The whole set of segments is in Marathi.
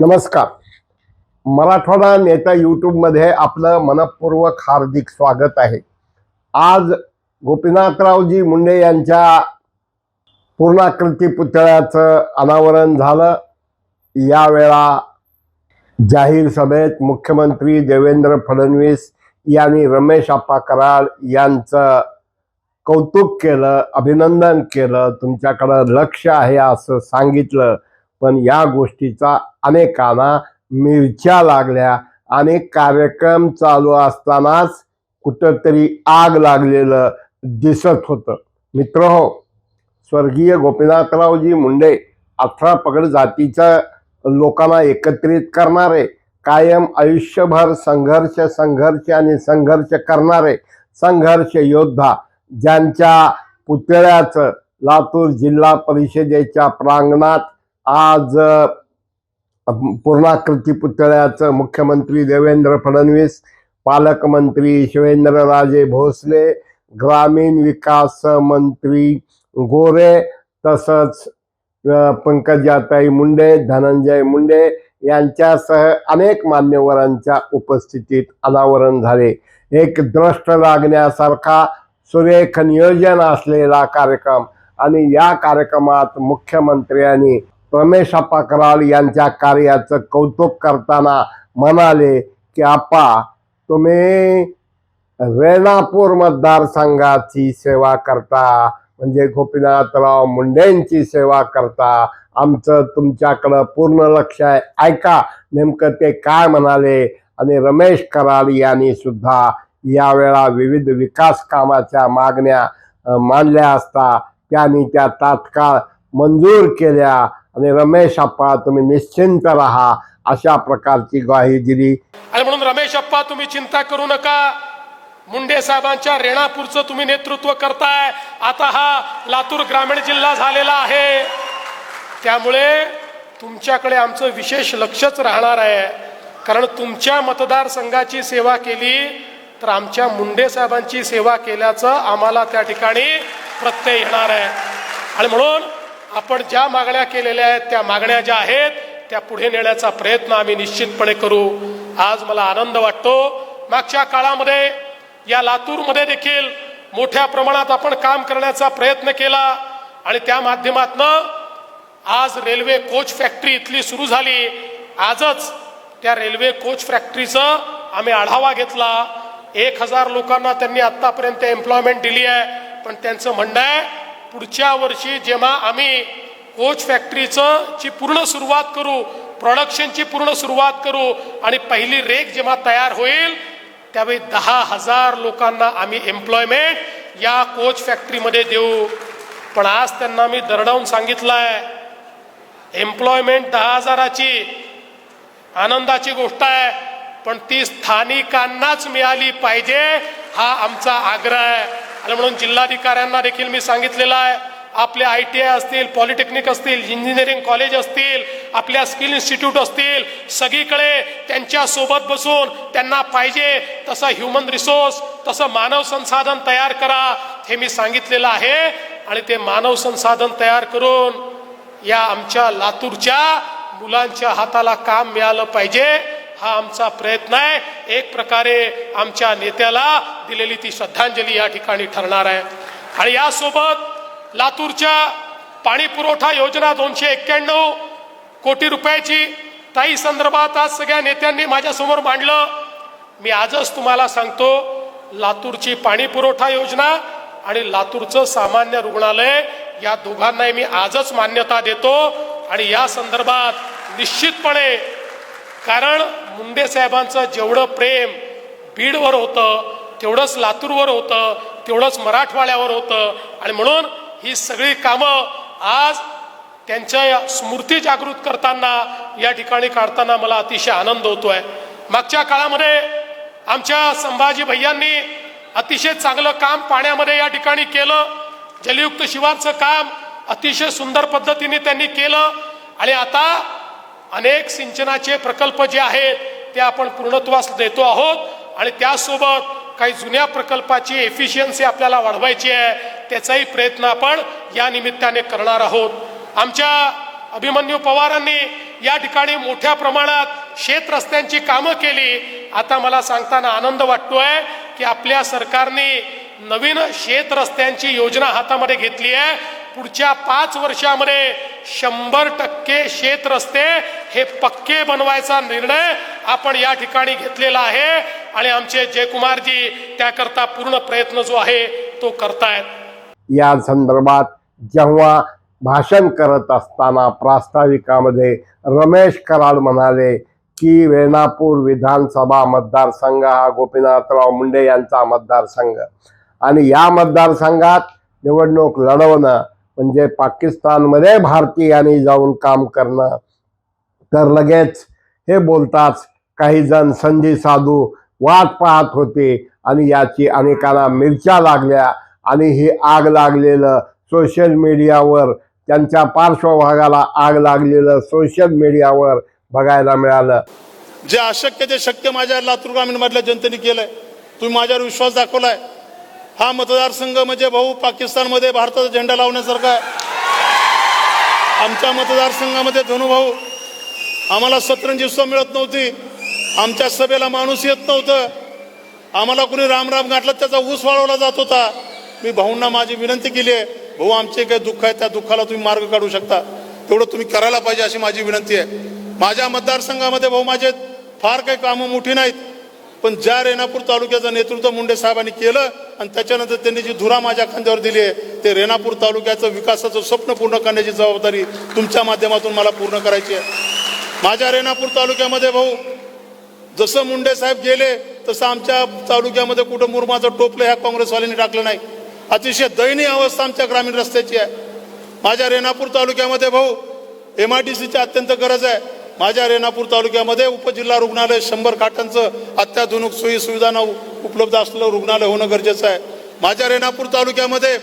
नमस्कार. मराठवाडा नेता यूट्यूबमध्ये आपलं मनपूर्वक हार्दिक स्वागत आहे. आज गोपीनाथरावजी मुंडे यांच्या पूर्णाकृती पुतळ्याचं अनावरण झालं. यावेळा जाहीर सभेत मुख्यमंत्री देवेंद्र फडणवीस यांनी रमेश आप्पा कराड यांचं कौतुक केलं अभिनंदन केलं तुमच्याकडं लक्ष आहे असं सांगितलं. पण या गोष्टीचा अनेकांना मिरच्या लागल्या. अनेक कार्यक्रम चालू असतानाच कुठंतरी आग लागलेलं दिसत होतं. मित्र हो स्वर्गीय गोपीनाथरावजी मुंडे अठरा पगड जातीच्या लोकांना एकत्रित करणारे कायम आयुष्यभर संघर्ष संघर्ष आणि संघर्ष करणारे संघर्ष योद्धा ज्यांच्या पुतळ्याचं लातूर जिल्हा परिषदेच्या प्रांगणात आज पूर्णाकृती पुतळ्याचं मुख्यमंत्री देवेंद्र फडणवीस पालकमंत्री शिवेंद्रराजे भोसले ग्रामीण विकास मंत्री गोरे तसंच पंकजाताई मुंडे धनंजय मुंडे यांच्यासह अनेक मान्यवरांच्या उपस्थितीत अनावरण झाले. एक द्रष्ट लागण्यासारखा सुरेख नियोजन असलेला कार्यक्रम आणि या कार्यक्रमात मुख्यमंत्र्यांनी रमेश आप्पा कराड यांच्या कार्याचं कौतुक करताना म्हणाले की आप्पा तुम्ही रेणापूर मतदारसंघाची सेवा करता म्हणजे गोपीनाथराव मुंडेंची सेवा करता. आमचं तुमच्याकडं पूर्ण लक्ष आहे. ऐका नेमकं ते काय म्हणाले आणि रमेश कराड यांनी सुद्धा यावेळा विविध विकास कामाच्या मागण्या मांडल्या असता. त्यांनी त्या तात्काळ मंजूर केल्या. आणि रमेश आप्पा तुम्ही निश्चिंत राहा अशा प्रकारची ग्वाही दिली आणि म्हणून रमेश अप्पा तुम्ही चिंता करू नका. मुंडे साहेबांच्या रेणापूरचं तुम्ही नेतृत्व करताय. आता हा लातूर ग्रामीण जिल्हा झालेला आहे. त्यामुळे तुमच्याकडे आमचं विशेष लक्षच राहणार आहे. कारण तुमच्या मतदारसंघाची सेवा केली तर आमच्या मुंडे साहेबांची सेवा केल्याचं आम्हाला त्या ठिकाणी प्रत्यय येणार आहे. आणि म्हणून आपण ज्या मागण्या केलेल्या आहेत त्या मागण्या ज्या आहेत त्या पुढे नेण्याचा प्रयत्न आम्ही निश्चितपणे करू. आज मला आनंद वाटतो. मागच्या काळामध्ये या लातूरमध्ये देखील मोठ्या प्रमाणात आपण काम करण्याचा प्रयत्न केला आणि त्या माध्यमातनं आज रेल्वे कोच फॅक्टरी इथली सुरू झाली. आजच त्या रेल्वे कोच फॅक्टरीचं आम्ही आढावा घेतला. एक हजार लोकांना त्यांनी आत्तापर्यंत एम्प्लॉयमेंट दिली आहे पण त्यांचं म्हणणं आहे पुढच्या वर्षी जेव्हा आम्ही कोच फॅक्टरीचं ची पूर्ण सुरुवात करू प्रोडक्शनची पूर्ण सुरुवात करू आणि पहिली रेक जेव्हा तयार होईल त्यावेळी दहा हजार लोकांना आम्ही एम्प्लॉयमेंट या कोच फॅक्टरीमध्ये देऊ. पण आज त्यांना मी दरडावून सांगितलं आहे एम्प्लॉयमेंट दहा हजाराची आनंदाची गोष्ट आहे पण ती स्थानिकांनाच मिळाली पाहिजे हा आमचा आग्रह आहे. आणि म्हणून जिल्हाधिकाऱ्यांना देखील मी सांगितलेलं आहे आपले आय टी आय असतील पॉलिटेक्निक असतील इंजिनिअरिंग कॉलेज असतील आपल्या स्किल इन्स्टिट्यूट असतील सगळीकडे त्यांच्यासोबत बसून त्यांना पाहिजे तसं ह्युमन रिसोर्स तसं मानव संसाधन तयार करा हे मी सांगितलेलं आहे. आणि ते मानव संसाधन तयार करून या आमच्या लातूरच्या मुलांच्या हाताला काम मिळालं पाहिजे. हा आमचा प्रयत्न आहे. एक प्रकारे आमच्या नेत्याला दिलेली ती श्रद्धांजली या ठिकाणी ठरणार आहे. आणि यासोबत लातूरच्या पाणी पुरवठा योजना दोनशे एक्क्याण्णव कोटी रुपयाची त्याही संदर्भात आज सगळ्या नेत्यांनी माझ्यासमोर मांडलं. मी आजच तुम्हाला सांगतो लातूरची पाणी पुरवठा योजना आणि लातूरचं सामान्य रुग्णालय या दोघांनाही मी आजच मान्यता देतो. आणि या संदर्भात निश्चितपणे कारण मुंडे साहेबांचं जेवढं प्रेम बीडवर होतं तेवढंच लातूरवर होतं तेवढंच मराठवाड्यावर होतं. आणि म्हणून ही सगळी कामं आज त्यांच्या स्मृती जागृत करताना या ठिकाणी काढताना मला अतिशय आनंद होतो आहे मागच्या काळामध्ये आमच्या संभाजी भैयांनी अतिशय चांगलं काम पाण्यामध्ये या ठिकाणी केलं. जलयुक्त शिवारचं काम अतिशय सुंदर पद्धतीने त्यांनी केलं. आणि आता अनेक सिंचनाचे प्रकल्प जे आहेत ते आपण पूर्णत्वास देतो आहोत. आणि त्यासोबत काही जुन्या प्रकल्पाची एफिशियन्सी आपल्याला वाढवायची आहे त्याचाही प्रयत्न आपण या निमित्ताने करणार आहोत. आमच्या अभिमन्यू पवारांनी या ठिकाणी मोठ्या प्रमाणात शेत रस्त्यांची कामं केली. आता मला सांगताना आनंद वाटतोय की आपल्या सरकारने नवीन शेत रस्त्यांची योजना हातामध्ये घेतली आहे. पुढच्या पाच वर्षामध्ये शंभर टक्के शेत रस्ते हे पक्के बनवायचा निर्णय आपण या ठिकाणी घेतलेला आहे. आणि आमचे जयकुमारजी त्याकरता पूर्ण प्रयत्न जो आहे तो करतायत. या संदर्भात जेव्हा भाषण करत असताना प्रास्ताविकामध्ये रमेश कराड म्हणाले की वेणापूर विधानसभा मतदारसंघ हा गोपीनाथराव मुंडे यांचा मतदारसंघ. आणि या मतदारसंघात निवडणूक लढवणं म्हणजे पाकिस्तानमध्ये भारतीयांनी जाऊन काम करणं. तर लगेच हे बोलताच काही जण संधी साधू वाट पाहत होते आणि याची अनेकांना मिरच्या लागल्या आणि ही आग लागलेलं सोशल मीडियावर त्यांच्या पार्श्वभागाला आग लागलेलं सोशल मीडियावर बघायला मिळालं. जे अशक्य ते शक्य माझ्या लातूर ग्रामीण मधल्या जनतेने केलंय. तुम्ही माझ्यावर विश्वास दाखवलाय. हा मतदारसंघ म्हणजे भाऊ पाकिस्तानमध्ये भारताचा झेंडा लावण्यासारखा आहे. आमच्या मतदारसंघामध्ये धनुभाऊ आम्हाला सतरंजी सुद्धा मिळत नव्हती. आमच्या सभेला माणूस येत नव्हतं. आम्हाला कुणी राम राम गाठला त्याचा ऊस वाळवला जात होता. मी भाऊंना माझी विनंती केली आहे भाऊ आमचे काही दुःख आहे त्या दुःखाला तुम्ही मार्ग काढू शकता. तेवढं तुम्ही करायला पाहिजे अशी माझी विनंती आहे. माझ्या मतदारसंघामध्ये भाऊ माझे फार काही कामं मोठी नाहीत. पण ज्या रेणापूर तालुक्याचं नेतृत्व मुंडे साहेबांनी केलं आणि त्याच्यानंतर त्यांनी जी धुरा माझ्या खांद्यावर दिली आहे ते रेणापूर तालुक्याचं विकासाचं स्वप्न पूर्ण करण्याची जबाबदारी तुमच्या माध्यमातून मला पूर्ण करायची आहे. माझ्या रेणापूर तालुक्यामध्ये भाऊ जसं मुंडे साहेब गेले तसं आमच्या तालुक्यामध्ये कुठं मुरमाचं टोपलं ह्या काँग्रेसवाल्यांनी टाकलं नाही. अतिशय दयनीय अवस्था आमच्या ग्रामीण रस्त्याची आहे. माझ्या रेणापूर तालुक्यामध्ये भाऊ एम आय डी सीची अत्यंत गरज आहे. माझ्या रेणापूर तालुक्यामध्ये उपजिल्हा रुग्णालय शंभर खाटांचं अत्याधुनिक सोयी सुविधांना उपलब्ध असलेलं रुग्णालय होणं गरजेचं आहे. माझ्या रेणापूर तालुक्यामध्ये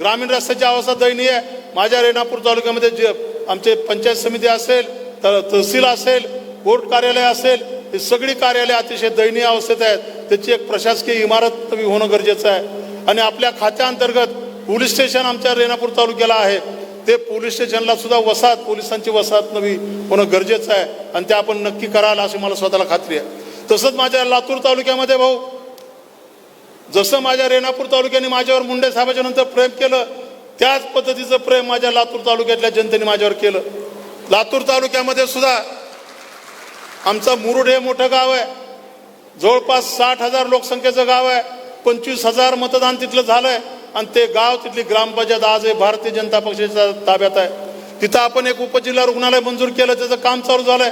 ग्रामीण रस्त्याची अवस्था दयनीय आहे. माझ्या रेणापूर तालुक्यामध्ये जे आमचे पंचायत समिती असेल तर तहसील असेल कोर्ट कार्यालय असेल ही सगळी कार्यालय अतिशय दयनीय अवस्थेत आहेत. त्याची एक प्रशासकीय इमारत होणं गरजेचं आहे. आणि आपल्या खात्याअंतर्गत पोलीस स्टेशन आमच्या रेणापूर तालुक्याला आहे. ते पोलीस स्टेशनला सुद्धा वसाहत पोलिसांची वसाहत नवी होणं गरजेचं आहे आणि ते आपण नक्की कराल अशी मला स्वतःला खात्री आहे. तसंच माझ्या लातूर तालुक्यामध्ये भाऊ जसं माझ्या रेणापूर तालुक्याने माझ्यावर मुंडे साहेबाच्या नंतर प्रेम केलं त्याच पद्धतीचं प्रेम माझ्या लातूर तालुक्यातल्या जनतेने माझ्यावर केलं. लातूर तालुक्यामध्ये सुद्धा आमचं मुरुड हे मोठं गाव आहे. जवळपास साठ हजार लोकसंख्येचं गाव आहे. पंचवीस हजार मतदान तिथलं झालं आहे आणि ते गाव तिथली ग्रामपंचायत आज हे भारतीय जनता पक्षाच्या ताब्यात आहे. तिथं आपण एक उपजिल्हा रुग्णालय मंजूर केलं त्याचं काम चालू झालंय.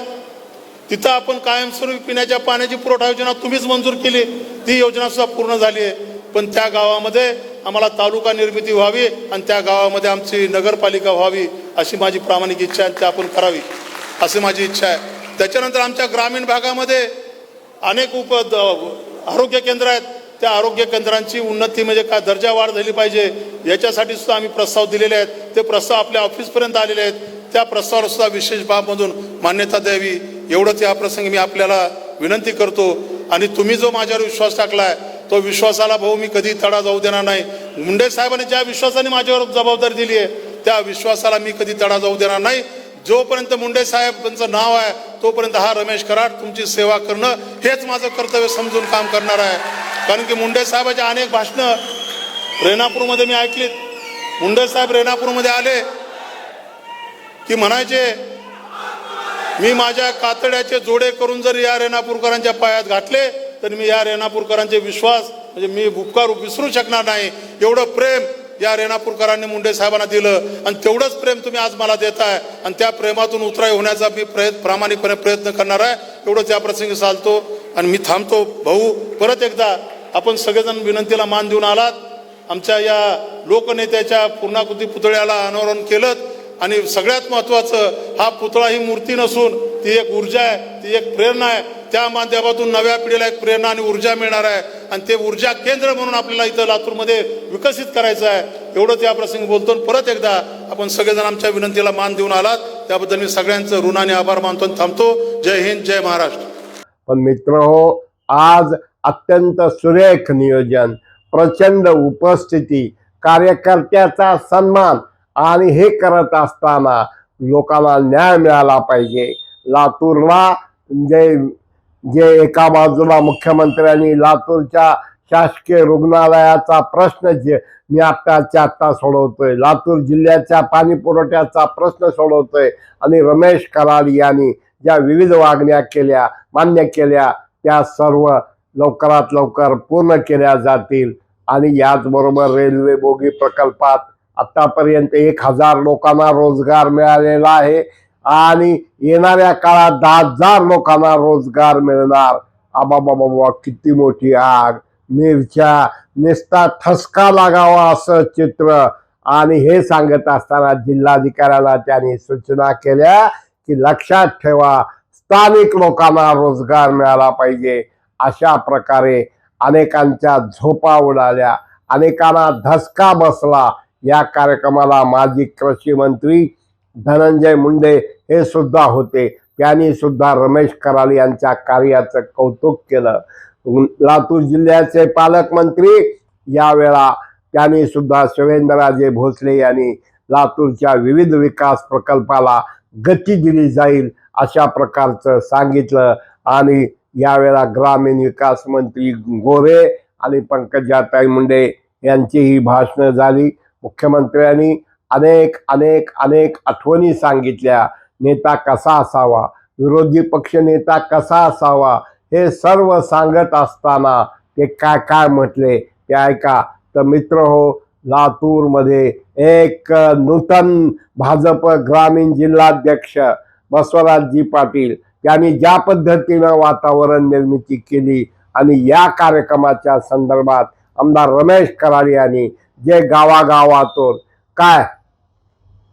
तिथं आपण कायमस्वरूपी पिण्याच्या पाण्याची पुरवठा योजना तुम्हीच मंजूर केली ती योजना सुद्धा पूर्ण झाली आहे. पण त्या गावामध्ये आम्हाला तालुका निर्मिती व्हावी आणि त्या गावामध्ये आमची नगरपालिका व्हावी अशी माझी प्रामाणिक इच्छा आहे आणि ती आपण करावी अशी माझी इच्छा आहे. त्याच्यानंतर आमच्या ग्रामीण भागामध्ये अनेक उप द- आरोग्य केंद्र आहेत. त्या आरोग्य केंद्रांची उन्नती म्हणजे काय दर्जा वाढ झाली पाहिजे याच्यासाठी सुद्धा आम्ही प्रस्ताव दिलेले आहेत. ते प्रस्ताव आपल्या ऑफिसपर्यंत आलेले आहेत. त्या प्रस्तावावर सुद्धा विशेष बाबमधून मान्यता द्यावी. एवढंच या प्रसंगी मी आपल्याला विनंती करतो. आणि तुम्ही जो माझ्यावर विश्वास टाकला आहे तो विश्वासाला भाऊ मी कधी तडा जाऊ देणार नाही. मुंडे साहेबांनी ज्या विश्वासाने माझ्यावर जबाबदारी दिली आहे त्या विश्वासाला मी कधी तडा जाऊ देणार नाही. जोपर्यंत मुंडे साहेबांचं नाव आहे तोपर्यंत हा रमेश कराड तुमची सेवा करणं हेच माझं कर्तव्य समजून काम करणार आहे. कारण की मुंडे साहेबाचे अनेक भाषणं रेणापूरमध्ये मी ऐकलीत. मुंडे साहेब रेणापूरमध्ये आले. की म्हणायचे मी माझ्या कातड्याचे जोडे करून जर या रेणापूरकरांच्या पायात घातले तर मी या रेणापूरकरांचे विश्वास म्हणजे मी उपकार विसरू शकणार नाही. एवढं प्रेम या रेणापूरकरांनी मुंडे साहेबांना दिलं. आणि तेवढंच प्रेम तुम्ही आज मला देताय. आणि त्या प्रेमातून उतराई होण्याचा मी प्रयत्न प्रामाणिकपणे प्रयत्न करणार आहे. एवढंच या प्रसंगी चालतो. आणि मी थांबतो. भाऊ परत एकदा आपण सगळेजण विनंतीला मान देऊन आलात. आमच्या या लोकनेत्याच्या पूर्णाकृती पुतळ्याला अनावरण केलं आणि सगळ्यात महत्वाचं हा पुतळा ही मूर्ती नसून ती एक ऊर्जा आहे ती एक प्रेरणा आहे. त्या माध्यमातून नव्या पिढीला एक प्रेरणा आणि ऊर्जा मिळणार आहे आणि ते ऊर्जा केंद्र म्हणून आपल्याला इथं लातूरमध्ये विकसित करायचं आहे. एवढं या प्रसंगी बोलतो आणि परत एकदा आपण सगळेजण आमच्या विनंतीला मान देऊन आलात. त्याबद्दल मी सगळ्यांचं ऋण आणि आभार मानतो आणि थांबतो. जय हिंद जय महाराष्ट्र. पण मित्र हो आज अत्यंत सुरेख नियोजन प्रचंड उपस्थिती कार्यकर्त्याचा सन्मान आणि हे करत असताना लोकांना न्याय मिळाला पाहिजे. लातूरला जे जे एका बाजूला मुख्यमंत्र्यांनी लातूरच्या शासकीय रुग्णालयाचा प्रश्न जे मी आत्ताच्या आत्ता सोडवतोय. लातूर जिल्ह्याच्या पाणी पुरवठ्याचा प्रश्न सोडवतोय आणि रमेश कराड यांनी ज्या विविध वागण्या केल्या मान्य केल्या त्या सर्व लवकरात लवकर पूर्ण केल्या जातील. आणि याचबरोबर रेल्वे बोगी प्रकल्पात आतापर्यंत एक हजार लोकांना रोजगार मिळालेला आहे. आणि येणाऱ्या काळात दहा हजार लोकांना रोजगार मिळणार. आबाबाबा किती मोठी आग. मिरच्या निस्ता ठसका लागावा असं चित्र. आणि हे सांगत असताना जिल्हाधिकाऱ्याला त्यांनी सूचना केल्या की लक्षात ठेवा स्थानिक लोकांना रोजगार मिळाला पाहिजे. अशा प्रकारे अनेकांच्या झोपा उडाल्या अनेकांना धसका बसला. या कार्यक्रमाला माजी कृषी मंत्री धनंजय मुंडे हे सुद्धा होते. त्यांनी सुद्धा रमेश कराल यांच्या कार्याचं कौतुक केलं. लातूर जिल्ह्याचे पालकमंत्री यावेळा त्यांनी सुद्धा शिवेंद्रराजे भोसले यांनी लातूरच्या विविध विकास प्रकल्पाला गती दिली जाईल अशा प्रकारचं सांगितलं आणि यावेळा ग्रामीण विकास मंत्री गोरे आणि पंकजाताई मुंडे यांची ही भाषणं झाली. मुख्यमंत्र्यांनी अनेक अनेक अनेक आठवणी सांगितल्या. नेता कसा असावा? विरोधी पक्ष नेता कसा असावा? हे सर्व सांगत असताना ते काय काय म्हटले? ते ऐका. तर मित्र हो लातूरमध्ये एक नूतन भाजप ग्रामीण जिल्हाध्यक्ष बसवराजजी पाटील त्यांनी ज्या पद्धतीनं वातावरण निर्मिती केली आणि या कार्यक्रमाच्या संदर्भात आमदार रमेश कराड यांनी जे गावागावातून काय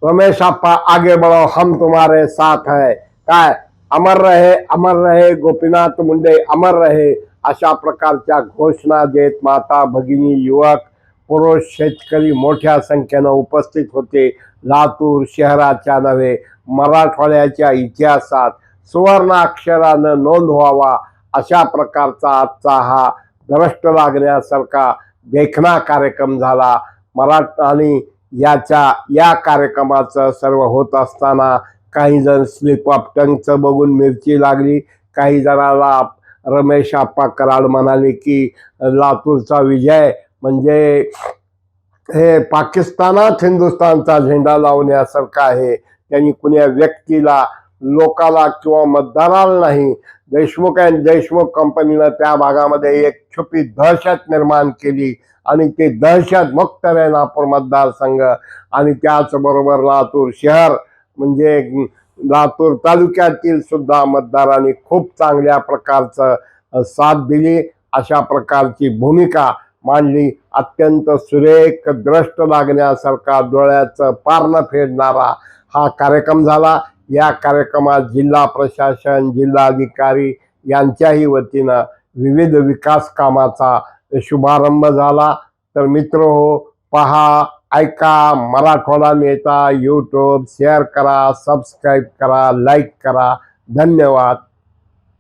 रमेश आप्पा आगे बढ़ो हम तुम्हारे साथ है काय अमर रहे अमर रहे गोपीनाथ मुंडे अमर रहे अशा प्रकारच्या घोषणा देत माता भगिनी युवक पुरुष शेतकरी मोठ्या संख्येनं उपस्थित होते. लातूर शहराच्या नव्हे मराठवाड्याच्या इतिहासात सुवर्ण अक्षरानं नोंद व्हावा अशा प्रकारचा आजचा हा द्रष्ट लागण्यासारखा देखणा कार्यक्रम झाला. मराठ आणि याच्या या कार्यक्रमाचं सर्व होत असताना काही जण स्लिप ऑफ टंगचं बघून मिरची लागली. काही जणाला रमेश आप्पा कराड म्हणाले की लातूरचा विजय म्हणजे हे पाकिस्तानात हिंदुस्थानचा झेंडा लावण्यासारखा आहे. त्यांनी कुण्या व्यक्तीला लोकाला किंवा मतदाराला नाही. देशमुख अँड देशमुख कंपनीनं त्या भागामध्ये एक छुपी दहशत निर्माण केली आणि ते दहशत मुक्त रेणापूर मतदारसंघ. आणि त्याचबरोबर लातूर शहर म्हणजे लातूर तालुक्यातील सुद्धा मतदारांनी खूप चांगल्या प्रकारचं साथ दिली. अशा प्रकारची भूमिका मांडली. अत्यंत सुरेख द्रष्ट लागण्यासारखा डोळ्याचं पारणं फेडणारा हा कार्यक्रम झाला. या कार्यक्रमात जिल्हा प्रशासन जिल्हाधिकारी यांच्याही वतीनं विविध विकास कामाचा शुभारंभ झाला. तर मित्र हो पहा ऐका मराठवाडा नेता यूट्यूब शेअर करा सबस्क्राईब करा लाईक करा. धन्यवाद.